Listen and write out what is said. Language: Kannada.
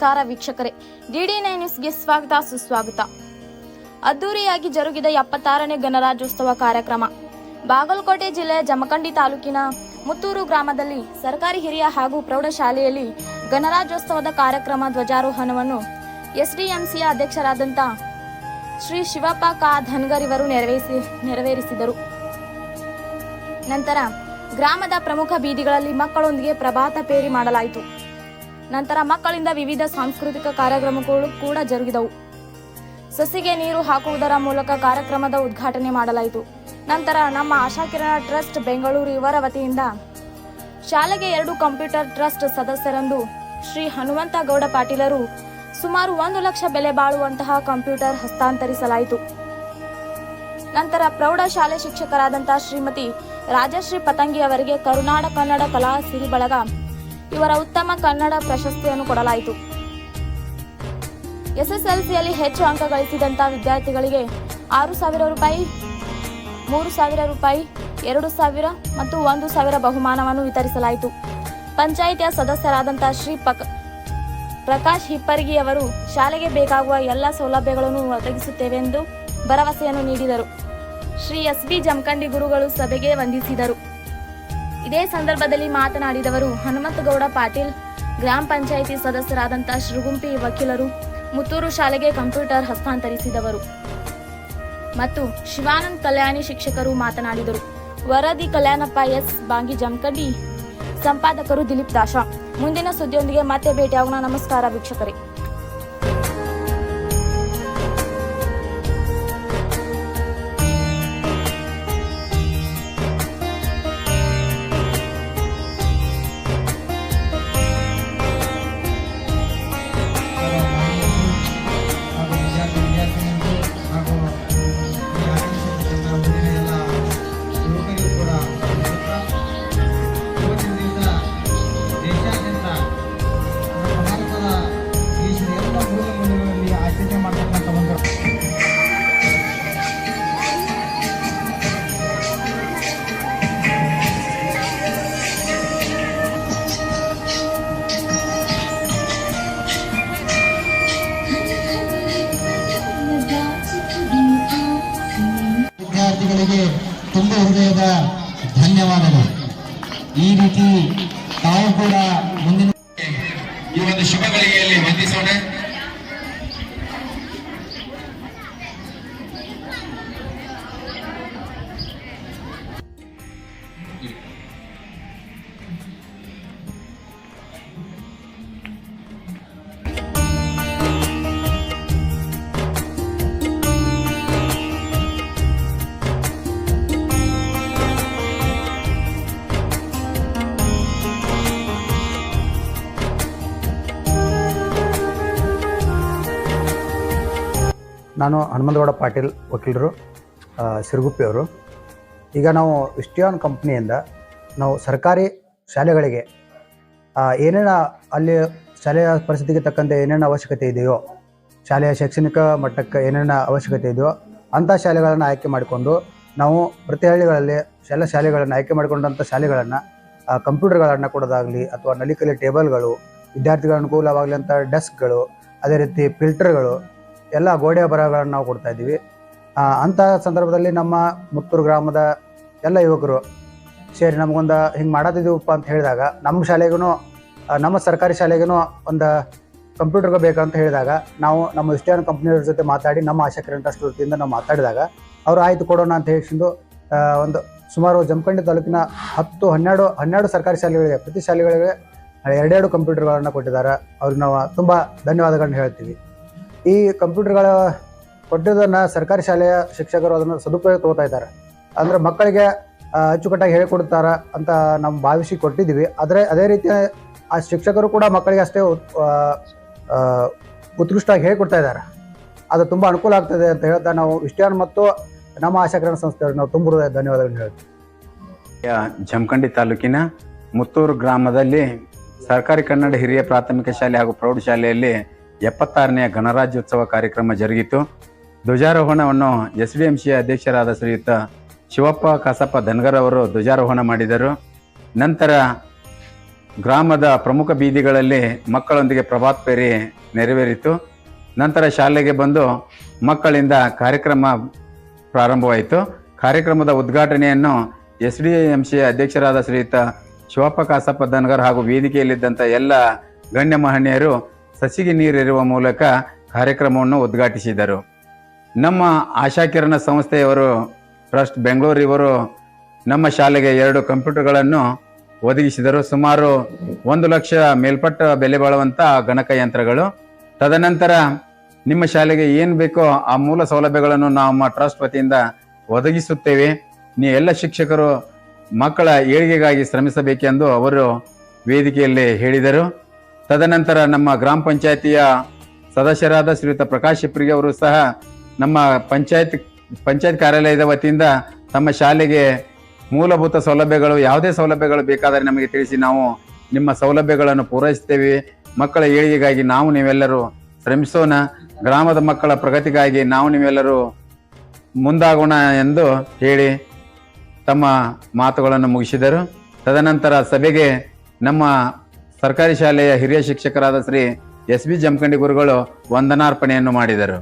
ನಮಸ್ಕಾರ ವೀಕ್ಷಕರೇ. ಡಿಡಿ ನೈನ್ ನ್ಯೂಸ್ಗೆ ಸ್ವಾಗತ, ಸುಸ್ವಾಗತ. ಅದ್ದೂರಿಯಾಗಿ ಜರುಗಿದ ಎಪ್ಪತ್ತಾರನೇ ಗಣರಾಜ್ಯೋತ್ಸವ ಕಾರ್ಯಕ್ರಮ. ಬಾಗಲಕೋಟೆ ಜಿಲ್ಲೆಯ ಜಮಖಂಡಿ ತಾಲೂಕಿನ ಮುತ್ತೂರು ಗ್ರಾಮದಲ್ಲಿ ಸರ್ಕಾರಿ ಹಿರಿಯ ಹಾಗೂ ಪ್ರೌಢಶಾಲೆಯಲ್ಲಿ ಗಣರಾಜ್ಯೋತ್ಸವದ ಕಾರ್ಯಕ್ರಮ ಧ್ವಜಾರೋಹಣವನ್ನು ಎಸ್ಡಿಎಂಸಿಯ ಅಧ್ಯಕ್ಷರಾದಂಥ ಶ್ರೀ ಶಿವಪ್ಪ ಕಾ. ಧನ್ಗರ್ ಇವರು ನೆರವೇರಿಸಿ, ನೆರವೇರಿಸಿದರು. ನಂತರ ಗ್ರಾಮದ ಪ್ರಮುಖ ಬೀದಿಗಳಲ್ಲಿ ಮಕ್ಕಳೊಂದಿಗೆ ಪ್ರಭಾತ ಪೇರಿ ಮಾಡಲಾಯಿತು. ನಂತರ ಮಕ್ಕಳಿಂದ ವಿವಿಧ ಸಾಂಸ್ಕೃತಿಕ ಕಾರ್ಯಕ್ರಮಗಳು ಕೂಡ ಜರುಗಿದವು. ಸಸಿಗೆ ನೀರು ಹಾಕುವುದರ ಮೂಲಕ ಕಾರ್ಯಕ್ರಮದ ಉದ್ಘಾಟನೆ ಮಾಡಲಾಯಿತು. ನಂತರ ನಮ್ಮ ಆಶಾಕಿರಣ ಟ್ರಸ್ಟ್ ಬೆಂಗಳೂರು ಇವರ ವತಿಯಿಂದ ಶಾಲೆಗೆ ಎರಡು ಕಂಪ್ಯೂಟರ್ ಟ್ರಸ್ಟ್ ಸದಸ್ಯರಂದು ಶ್ರೀ ಹನುಮಂತ ಗೌಡ ಪಾಟೀಲರು ಸುಮಾರು ಒಂದು ಲಕ್ಷ ಬೆಲೆ ಬಾಳುವಂತಹ ಕಂಪ್ಯೂಟರ್ ಹಸ್ತಾಂತರಿಸಲಾಯಿತು. ನಂತರ ಪ್ರೌಢಶಾಲೆ ಶಿಕ್ಷಕರಾದಂತಹ ಶ್ರೀಮತಿ ರಾಜಶ್ರೀ ಪತಂಗಿ ಅವರಿಗೆ ಕರುನಾಡ ಕನ್ನಡ ಕಲಾ ಸಿರಿ ಬಳಗ ಇವರ ಉತ್ತಮ ಕನ್ನಡ ಪ್ರಶಸ್ತಿಯನ್ನು ಕೊಡಲಾಯಿತು. ಎಸ್ಎಸ್ಎಲ್ಸಿಯಲ್ಲಿ ಹೆಚ್ಚು ಅಂಕ ಗಳಿಸಿದಂತಹ ವಿದ್ಯಾರ್ಥಿಗಳಿಗೆ ಆರು ಸಾವಿರ ರೂಪಾಯಿ, ಮೂರು ಸಾವಿರ ರೂಪಾಯಿ, ಎರಡು ಸಾವಿರ ಮತ್ತು ಒಂದು ಸಾವಿರ ಬಹುಮಾನವನ್ನು ವಿತರಿಸಲಾಯಿತು. ಪಂಚಾಯಿತಿಯ ಸದಸ್ಯರಾದಂತಹ ಶ್ರೀ ಪಕ್, ಪ್ರಕಾಶ್ ಹಿಪ್ಪರ್ಗಿ ಅವರು ಶಾಲೆಗೆ ಬೇಕಾಗುವ ಎಲ್ಲ ಸೌಲಭ್ಯಗಳನ್ನು ಒದಗಿಸುತ್ತೇವೆ ಎಂದು ಭರವಸೆಯನ್ನು ನೀಡಿದರು. ಶ್ರೀ ಎಸ್ ಬಿ ಜಮಖಂಡಿ ಗುರುಗಳು ಸಭೆಗೆ ವಂದಿಸಿದರು. ಇದೇ ಸಂದರ್ಭದಲ್ಲಿ ಮಾತನಾಡಿದವರು ಹನುಮಂತಗೌಡ ಪಾಟೀಲ್, ಗ್ರಾಮ ಪಂಚಾಯಿತಿ ಸದಸ್ಯರಾದಂಥ ಶೃಗುಂಪಿ ವಕೀಲರು, ಮುತ್ತೂರು ಶಾಲೆಗೆ ಕಂಪ್ಯೂಟರ್ ಹಸ್ತಾಂತರಿಸಿದವರು. ಮತ್ತು ಶಿವಾನಂದ್ ಕಲ್ಯಾಣಿ ಶಿಕ್ಷಕರು ಮಾತನಾಡಿದರು. ವರದಿ ಕಲ್ಯಾಣಪ್ಪ ಎಸ್. ಬಾಂಗಿ ಜಮಕಡ್ಡಿ ಸಂಪಾದಕರು ದಿಲೀಪ್ ದಾಶ. ಮುಂದಿನ ಸುದ್ದಿಯೊಂದಿಗೆ ಮತ್ತೆ ಭೇಟಿಯಾಗೋಣ. ನಮಸ್ಕಾರ ವೀಕ್ಷಕರೇ. ತುಂಬ ಹೃದಯದ ಧನ್ಯವಾದಗಳು. ಈ ರೀತಿ ತಾವು ಕೂಡ ಮುಂದಿನ ಈ ಒಂದು ಶುಭ ಗಳಿಗೆಯಲ್ಲಿ ವಂದಿಸೋಣ. ನಾನು ಹನುಮಂತಗೌಡ ಪಾಟೀಲ್ ವಕೀಲರು ಸಿರುಗುಪ್ಪಿ ಸಿರುಗುಪ್ಪಿಯವರು ಈಗ ನಾವು ಇಷ್ಟಿಯಾನ್ ಕಂಪ್ನಿಯಿಂದ ನಾವು ಸರ್ಕಾರಿ ಶಾಲೆಗಳಿಗೆ ಏನೇನು ಅಲ್ಲಿ ಶಾಲೆಯ ಪರಿಸ್ಥಿತಿಗೆ ತಕ್ಕಂತೆ ಏನೇನು ಅವಶ್ಯಕತೆ ಇದೆಯೋ, ಶಾಲೆಯ ಶೈಕ್ಷಣಿಕ ಮಟ್ಟಕ್ಕೆ ಏನೇನು ಅವಶ್ಯಕತೆ ಇದೆಯೋ, ಅಂಥ ಶಾಲೆಗಳನ್ನು ಆಯ್ಕೆ ಮಾಡಿಕೊಂಡು ನಾವು ಪ್ರತಿ ಹಳ್ಳಿಗಳಲ್ಲಿ ಎಲ್ಲ ಶಾಲೆಗಳನ್ನು ಆಯ್ಕೆ ಮಾಡಿಕೊಂಡಂಥ ಶಾಲೆಗಳನ್ನು ಕಂಪ್ಯೂಟರ್ಗಳನ್ನು ಕೊಡೋದಾಗಲಿ ಅಥವಾ ನಲಿಕಲಿ ಟೇಬಲ್ಗಳು, ವಿದ್ಯಾರ್ಥಿಗಳ ಅನುಕೂಲವಾಗಲಿ ಅಂತ ಡೆಸ್ಕ್ಗಳು, ಅದೇ ರೀತಿ ಫಿಲ್ಟರ್ಗಳು ಎಲ್ಲ ಗೋಡೆ ಬರಹಗಳನ್ನು ನಾವು ಕೊಡ್ತಾ ಇದ್ದೀವಿ. ಅಂಥ ಸಂದರ್ಭದಲ್ಲಿ ನಮ್ಮ ಮುತ್ತೂರು ಗ್ರಾಮದ ಎಲ್ಲ ಯುವಕರು ಸೇರಿ ನಮಗೊಂದು ಹಿಂಗೆ ಮಾಡೋದಿದ್ದೀವಪ್ಪ ಅಂತ ಹೇಳಿದಾಗ, ನಮ್ಮ ಶಾಲೆಗೂ ನಮ್ಮ ಸರ್ಕಾರಿ ಶಾಲೆಗೂ ಒಂದು ಕಂಪ್ಯೂಟರ್ಗೆ ಬೇಕಂತ ಹೇಳಿದಾಗ, ನಾವು ನಮ್ಮ ಇಷ್ಟೇನ ಕಂಪ್ನಿಯವ್ರ ಜೊತೆ ಮಾತಾಡಿ, ನಮ್ಮ ಆಶಾ ಕಿರಣ್ ಟ್ರಸ್ಟ್ ವತಿಯಿಂದ ನಾವು ಮಾತಾಡಿದಾಗ, ಅವರು ಆಯ್ತು ಕೊಡೋಣ ಅಂತ ಹೇಳಿಸಿದ್ದು ಒಂದು ಸುಮಾರು ಜಮಖಂಡಿ ತಾಲೂಕಿನ ಹತ್ತು, ಹನ್ನೆರಡು ಹನ್ನೆರಡು ಸರ್ಕಾರಿ ಶಾಲೆಗಳಿಗೆ, ಪ್ರತಿ ಶಾಲೆಗಳಿಗೆ ಎರಡೆರಡು ಕಂಪ್ಯೂಟರ್ಗಳನ್ನು ಕೊಟ್ಟಿದ್ದಾರೆ. ಅವ್ರಿಗೆ ನಾವು ತುಂಬ ಧನ್ಯವಾದಗಳನ್ನು ಹೇಳ್ತೀವಿ. ಈ ಕಂಪ್ಯೂಟರ್ಗಳ ಕೊಟ್ಟಿದ್ದನ್ನು ಸರ್ಕಾರಿ ಶಾಲೆಯ ಶಿಕ್ಷಕರು ಅದನ್ನು ಸದುಪಯೋಗ ತಗೋತಾ ಇದ್ದಾರೆ. ಅಂದರೆ ಮಕ್ಕಳಿಗೆ ಅಚ್ಚುಕಟ್ಟಾಗಿ ಹೇಳಿಕೊಡ್ತಾರ ಅಂತ ನಾವು ಭಾವಿಸಿ ಕೊಟ್ಟಿದ್ದೀವಿ. ಆದರೆ ಅದೇ ರೀತಿ ಆ ಶಿಕ್ಷಕರು ಕೂಡ ಮಕ್ಕಳಿಗೆ ಅಷ್ಟೇ ಉತ್ಕೃಷ್ಟವಾಗಿ ಹೇಳಿಕೊಡ್ತಾ ಇದ್ದಾರೆ. ಅದು ತುಂಬ ಅನುಕೂಲ ಆಗ್ತದೆ ಅಂತ ಹೇಳ್ತಾ ನಾವು ವಿಷ್ಯಾನ್ ಮತ್ತು ನಮ್ಮ ಆಶಾಕರಣ ಸಂಸ್ಥೆಯವರು ನಾವು ತುಂಬ ಧನ್ಯವಾದಗಳನ್ನು ಹೇಳ್ತೀವಿ. ಜಮಖಂಡಿ ತಾಲೂಕಿನ ಮುತ್ತೂರು ಗ್ರಾಮದಲ್ಲಿ ಸರ್ಕಾರಿ ಕನ್ನಡ ಹಿರಿಯ ಪ್ರಾಥಮಿಕ ಶಾಲೆ ಹಾಗೂ ಪ್ರೌಢಶಾಲೆಯಲ್ಲಿ ಎಪ್ಪತ್ತಾರನೆಯ ಗಣರಾಜ್ಯೋತ್ಸವ ಕಾರ್ಯಕ್ರಮ ಜರುಗಿತು. ಧ್ವಜಾರೋಹಣವನ್ನು ಎಸ್ ಡಿ ಎಂ ಸಿ ಅಧ್ಯಕ್ಷರಾದ ಶ್ರೀಯುತ ಶಿವಪ್ಪ ಕಸಪ್ಪ ಧನ್ಗರ್ ಅವರು ಧ್ವಜಾರೋಹಣ ಮಾಡಿದರು. ನಂತರ ಗ್ರಾಮದ ಪ್ರಮುಖ ಬೀದಿಗಳಲ್ಲಿ ಮಕ್ಕಳೊಂದಿಗೆ ಪ್ರಭಾತ್ ಪೇರಿ ನೆರವೇರಿತು. ನಂತರ ಶಾಲೆಗೆ ಬಂದು ಮಕ್ಕಳಿಂದ ಕಾರ್ಯಕ್ರಮ ಪ್ರಾರಂಭವಾಯಿತು. ಕಾರ್ಯಕ್ರಮದ ಉದ್ಘಾಟನೆಯನ್ನು ಎಸ್ ಡಿ ಎಂ ಸಿ ಅಧ್ಯಕ್ಷರಾದ ಶ್ರೀಯುತ ಶಿವಪ್ಪ ಕಾಸಪ್ಪ ಧನ್ಗರ್ ಹಾಗೂ ವೇದಿಕೆಯಲ್ಲಿದ್ದಂಥ ಎಲ್ಲ ಗಣ್ಯ ಮಹನೀಯರು ಸಸಿಗೆ ನೀರೆರುವ ಮೂಲಕ ಕಾರ್ಯಕ್ರಮವನ್ನು ಉದ್ಘಾಟಿಸಿದರು. ನಮ್ಮ ಆಶಾಕಿರಣ ಸಂಸ್ಥೆಯವರು, ಟ್ರಸ್ಟ್ ಬೆಂಗಳೂರಿವರು ನಮ್ಮ ಶಾಲೆಗೆ ಎರಡು ಕಂಪ್ಯೂಟರ್ಗಳನ್ನು ಒದಗಿಸಿದರು. ಸುಮಾರು ಒಂದು ಲಕ್ಷ ಮೇಲ್ಪಟ್ಟ ಬೆಲೆ ಬಾಳುವಂಥ ಗಣಕಯಂತ್ರಗಳು ತದನಂತರ ನಿಮ್ಮ ಶಾಲೆಗೆ ಏನು ಬೇಕೋ ಆ ಮೂಲ ಸೌಲಭ್ಯಗಳನ್ನು ನಮ್ಮ ಟ್ರಸ್ಟ್ ವತಿಯಿಂದ ಒದಗಿಸುತ್ತೇವೆ. ನೀ ಎಲ್ಲ ಶಿಕ್ಷಕರು ಮಕ್ಕಳ ಏಳಿಗೆಗಾಗಿ ಶ್ರಮಿಸಬೇಕೆಂದು ಅವರು ವೇದಿಕೆಯಲ್ಲಿ ಹೇಳಿದರು. ತದನಂತರ ನಮ್ಮ ಗ್ರಾಮ ಪಂಚಾಯತಿಯ ಸದಸ್ಯರಾದ ಶ್ರೀಯುತ ಪ್ರಕಾಶ್ ಶಿಪ್ರಿಗೆ ಅವರು ಸಹ ನಮ್ಮ ಪಂಚಾಯತ್ ಪಂಚಾಯತ್ ಕಾರ್ಯಾಲಯದ ವತಿಯಿಂದ ತಮ್ಮ ಶಾಲೆಗೆ ಮೂಲಭೂತ ಸೌಲಭ್ಯಗಳು, ಯಾವುದೇ ಸೌಲಭ್ಯಗಳು ಬೇಕಾದರೆ ನಮಗೆ ತಿಳಿಸಿ ನಾವು ನಿಮ್ಮ ಸೌಲಭ್ಯಗಳನ್ನು ಪೂರೈಸ್ತೇವೆ ಮಕ್ಕಳ ಏಳಿಗೆಗಾಗಿ ನಾವು ನೀವೆಲ್ಲರೂ ಶ್ರಮಿಸೋಣ. ಗ್ರಾಮದ ಮಕ್ಕಳ ಪ್ರಗತಿಗಾಗಿ ನಾವು ನೀವೆಲ್ಲರೂ ಮುಂದಾಗೋಣ ಎಂದು ಹೇಳಿ ತಮ್ಮ ಮಾತುಗಳನ್ನು ಮುಗಿಸಿದರು. ತದನಂತರ ಸಭೆಗೆ ನಮ್ಮ ಸರ್ಕಾರಿ ಶಾಲೆಯ ಹಿರಿಯ ಶಿಕ್ಷಕರಾದ ಶ್ರೀ ಎಸ್ ಬಿ ಜಮಖಂಡಿ ಗುರುಗಳು ವಂದನಾರ್ಪಣೆಯನ್ನು ಮಾಡಿದರು.